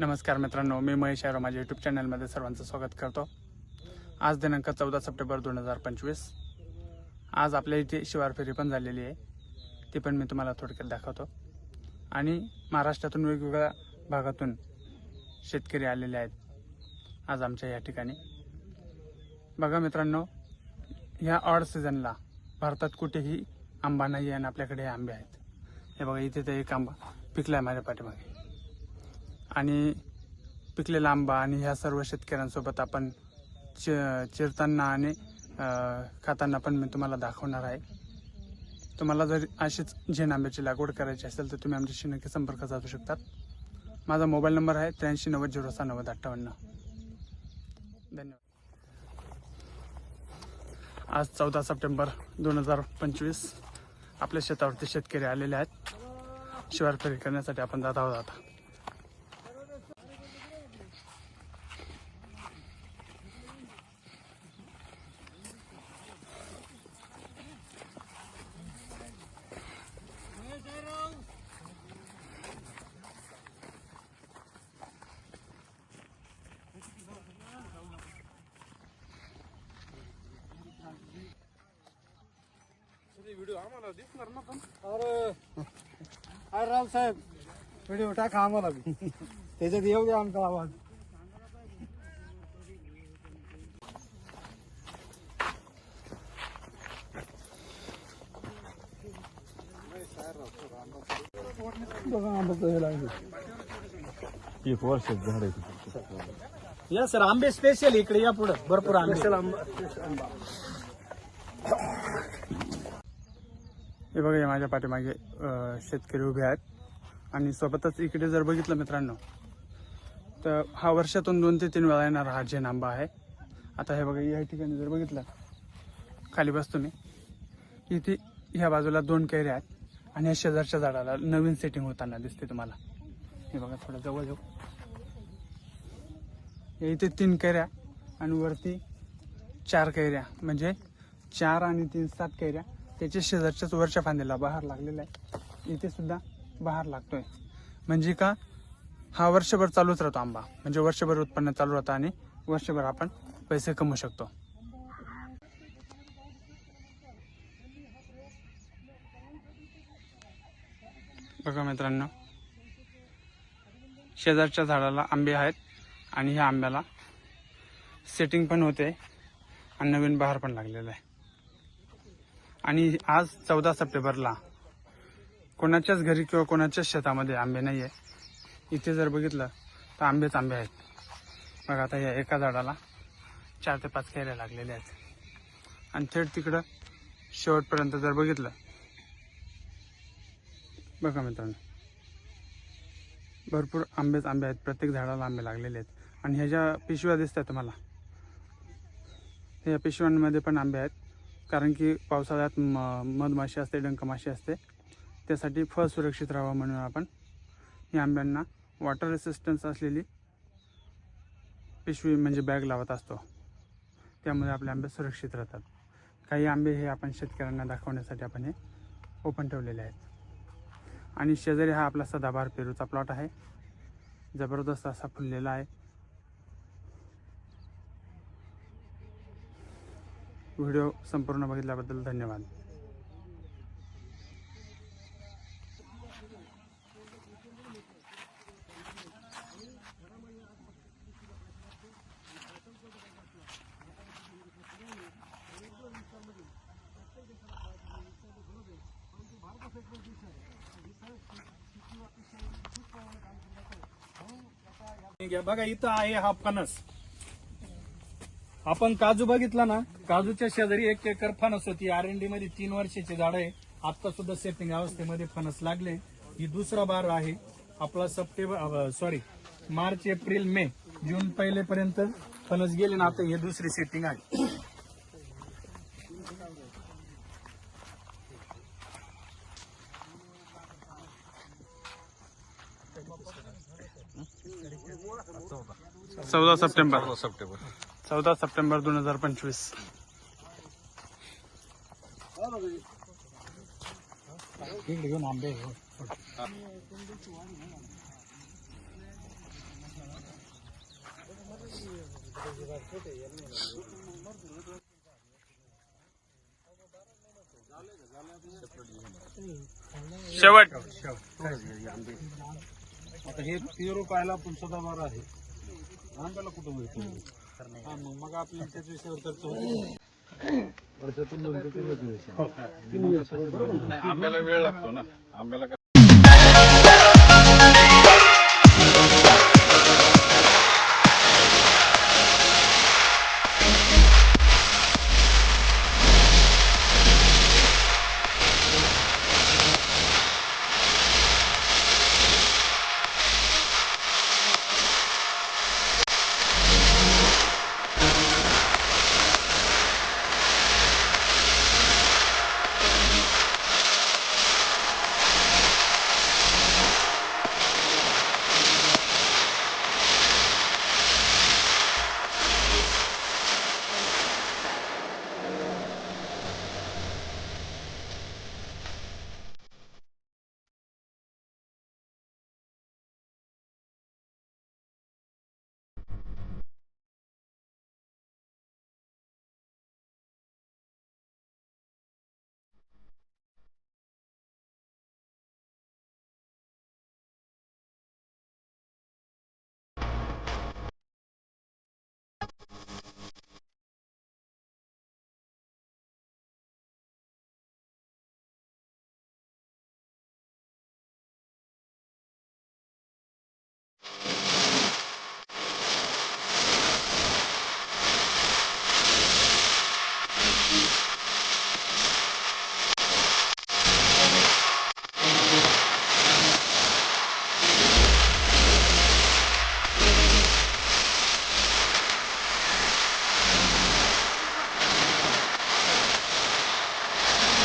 नमस्कार मित्रांनो मी महेश यारो माझ्या यूट्यूब चॅनलमध्ये सर्वांचं स्वागत करतो. आज दिनांक चौदा सप्टेंबर दोन हजार पंचवीस. आज आपल्या इथे शिवार फेरी पण झालेली आहे. ती पण मी तुम्हाला थोडक्यात दाखवतो. आणि महाराष्ट्रातून वेगवेगळ्या भागातून शेतकरी आलेले आहेत आज आमच्या या ठिकाणी. बघा मित्रांनो ह्या ऑड सीझनला भारतात कुठेही आंबा नाही आहे आणि आपल्याकडे हे आंबे आहेत. हे बघा इथे तर एक आंबा पिकला आहे माझ्या पाठीमागे. आणि पिकलेला आंबा आणि ह्या सर्व शेतकऱ्यांसोबत आपण चि चिरताना आणि खाताना पण मी तुम्हाला दाखवणार आहे. तुम्हाला जर अशीच झेन आंब्याची लागवड करायची असेल तर तुम्ही आमच्याशी नक्की संपर्क साधू शकतात. माझा मोबाईल नंबर आहे त्र्याऐंशी नव्वद झिरो सहा नव्वद अठ्ठावन्न. धन्यवाद. आज चौदा सप्टेंबर दोन हजार पंचवीस. आपल्या शेतावरती शेतकरी आलेले आहेत. शिवार फेरी करण्यासाठी आपण जात आहोत आता. अरे. अरे रावसाहेब व्हिडिओ टाका आम्हाला बी. त्याच्यात येऊ द्या आमचा आवाज. एक वर्ष झाड आहे या सर आंबे स्पेशल इकडे या पुढे. भरपूर आंबे. हे बघा हे माझ्या पाठीमागे शेतकरी उभे आहेत. आणि सोबतच इकडे जर बघितलं मित्रांनो तर हा वर्षातून दोन ते तीन वेळा येणारा हा जेन आंबा आहे. आता हे बघा या ठिकाणी जर बघितलं खाली बसतो मी. इथे ह्या बाजूला दोन कैऱ्या आहेत. आणि या शेजारच्या झाडाला नवीन सेटिंग होताना दिसते तुम्हाला. हे बघा थोडं जवळ जाऊ इथे तीन कैऱ्या आणि वरती चार कैऱ्या. म्हणजे चार आणि तीन सात कैऱ्या. त्याच्या शेजारच्याच वरच्या फांद्याला बहार लागलेला आहे. इथे सुद्धा बहार लागतोय. म्हणजे का हा वर्षभर चालूच राहतो आंबा. म्हणजे वर्षभर उत्पन्न चालू राहतं आणि वर्षभर आपण पैसे कमवू शकतो. बघा मित्रांनो शेजारच्या झाडाला आंबे आहेत आणि ह्या आंब्याला सेटिंग पण होते आणि नवीन बहार पण लागलेला आहे. आणि आज चौदा सप्टेंबरला कोणाच्याच घरी किंवा कोणाच्याच शेतामध्ये आंबे नाही आहे इथे जर बघितलं तर आंबेच आंबे आहेत. बघा आता या एका झाडाला चार ते पाच कैऱ्या लागलेल्या आहेत. आणि थेट तिकडं शेवटपर्यंत जर बघितलं बघा मित्रांनो भरपूर आंबेच आंबे आहेत. प्रत्येक झाडाला आंबे लागलेले आहेत. आणि ह्या ज्या पिशव्या दिसतात तुम्हाला या पिशव्यांमध्ये पण आंबे आहेत. कारण की पावसाळ्यात म मधमाशी असते डंकमाशी असते. त्यासाठी फळ सुरक्षित राहावं म्हणून आपण या आंब्यांना वॉटर रेसिस्टन्स असलेली पिशवी म्हणजे बॅग लावत असतो. त्यामुळे आपले आंबे सुरक्षित राहतात. काही आंबे हे आपण शेतकऱ्यांना दाखवण्यासाठी आपण हे ओपन ठेवलेले आहेत. आणि शेजारी हा आपला सदाबहार पेरूचा प्लॉट आहे. जबरदस्त असा फुललेला आहे. व्हिडिओ संपूर्ण बघितल्याबद्दल धन्यवाद. बघा इथं आहे हा फणस. आपण काजू बघितला ना? काजूच्या शेजारी एक एकर फणस होती. आर एन डी मध्ये तीन वर्षाची झाड आहे. आता सुद्धा सेटिंग अवस्थेमध्ये फणस लागले. ही दुसरा बार आहे. आपला September sorry March April May June पहिले पर्यंत फणस गेले ना आता हे दुसरी सेटिंग आहे. चौदा सप्टेंबर. सप्टेंबर. चौदा सप्टेंबर दोन हजार पंचवीस. इकडे घेऊन आंबे शेवट. आता हे पिरो पाहायला पण सदाबार आहे. आंब्याला कुठं मिळतो? मग मग आपल्याला त्याच विषयावर चर्चा वर्षातून दोन ते तीन वेळेस. तीन वेळेस. आंब्याला वेळ लागतो ना आंब्याला